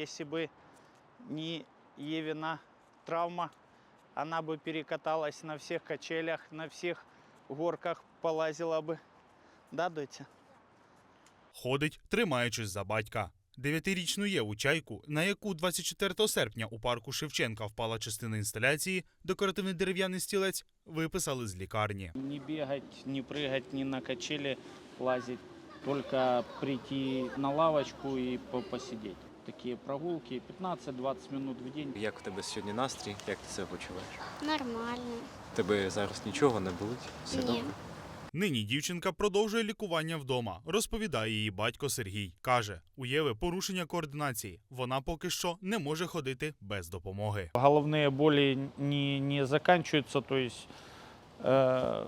если бы не Евина травма, она бы перекаталась на всех качелях, на всех горках полазила бы. Да, дотя? Ходить, тримаючись за батька. Дев'ятирічну Єву чайку, на яку 24 серпня у парку Шевченка впала частина інсталяції, декоративний дерев'яний стілець, виписали з лікарні. Не бегать, не прыгать, не на качели лазить. Только прийти на лавочку и по- посидеть. Такие прогулки 15-20 минут в день. Як в тебе сьогодні настрій? Як ти себе почуваєш? Нормально. Тебе зараз нічого не болить? Все Ні. добре? Нині дівчинка продовжує лікування вдома, розповідає її батько Сергій. Каже, у Єви порушення координації. Вона поки що не може ходити без допомоги. Головные боли не, не заканчиваются, то есть э,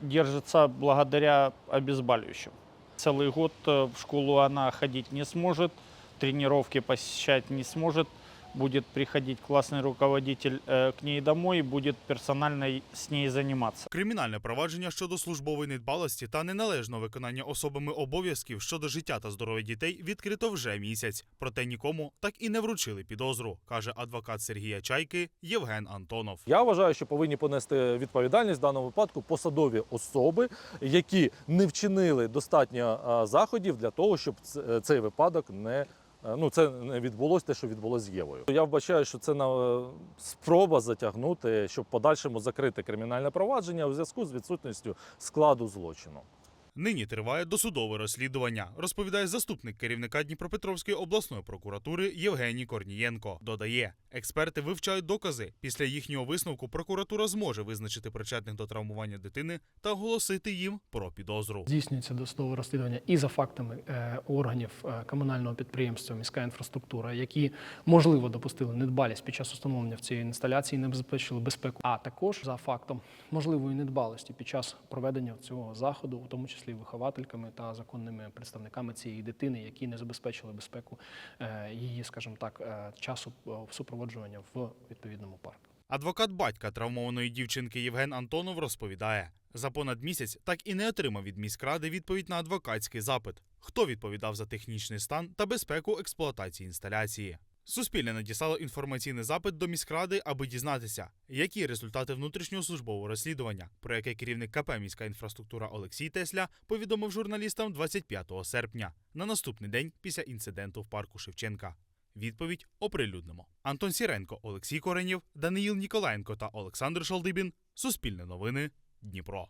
держится благодаря обезболивающим. Целый год э, в школу она ходить не сможет, тренировки посещать не сможет. Будет приходить классный руководитель э, к ней домой и будет персонально с ней заниматься. Кримінальне провадження щодо службової недбалості та неналежного виконання особами обов'язків щодо життя та здоров'я дітей відкрито вже місяць. Проте нікому так і не вручили підозру, каже адвокат Сергія Чайки Євген Антонов. Я вважаю, що повинні понести відповідальність в даному випадку посадові особи, які не вчинили достатньо заходів для того, щоб цей випадок не. Е, Ну, це не відбулося те, що відбулося з Євою. Я вбачаю, що це на е, спроба затягнути, щоб в подальшому закрити кримінальне провадження у зв'язку з відсутністю складу злочину. Нині триває досудове розслідування, розповідає заступник керівника Дніпропетровської обласної прокуратури Євгеній Корнієнко. Додає, експерти вивчають докази. Після їхнього висновку прокуратура зможе визначити причетних до травмування дитини та оголосити їм про підозру. Здійснюється досудове розслідування і за фактами е, органів е, комунального підприємства міська інфраструктура, які можливо допустили недбалість під час установлення в цій інсталяції, не забезпечили безпеку, а також за фактом можливої недбалості під час проведення цього заходу, у тому числі виховательками та законними представниками цієї дитини, які не забезпечили безпеку е, її, скажімо так, часу е, супроводжування в відповідному парку. Адвокат батька травмованої дівчинки Євген Антонов розповідає, за понад місяць так і не отримав від міськради відповідь на адвокатський запит, хто відповідав за технічний стан та безпеку експлуатації інсталяції. Суспільне надіслало інформаційний запит до міськради, аби дізнатися, які результати внутрішнього службового розслідування, про яке керівник КП міська інфраструктура Олексій Тесля повідомив журналістам 25 серпня, на наступний день після інциденту в парку Шевченка. Відповідь оприлюднимо. Антон Сіренко, Олексій Коренєв, Даниїл Ніколаєнко та Олександр Шалдибін. Суспільне новини. Дніпро.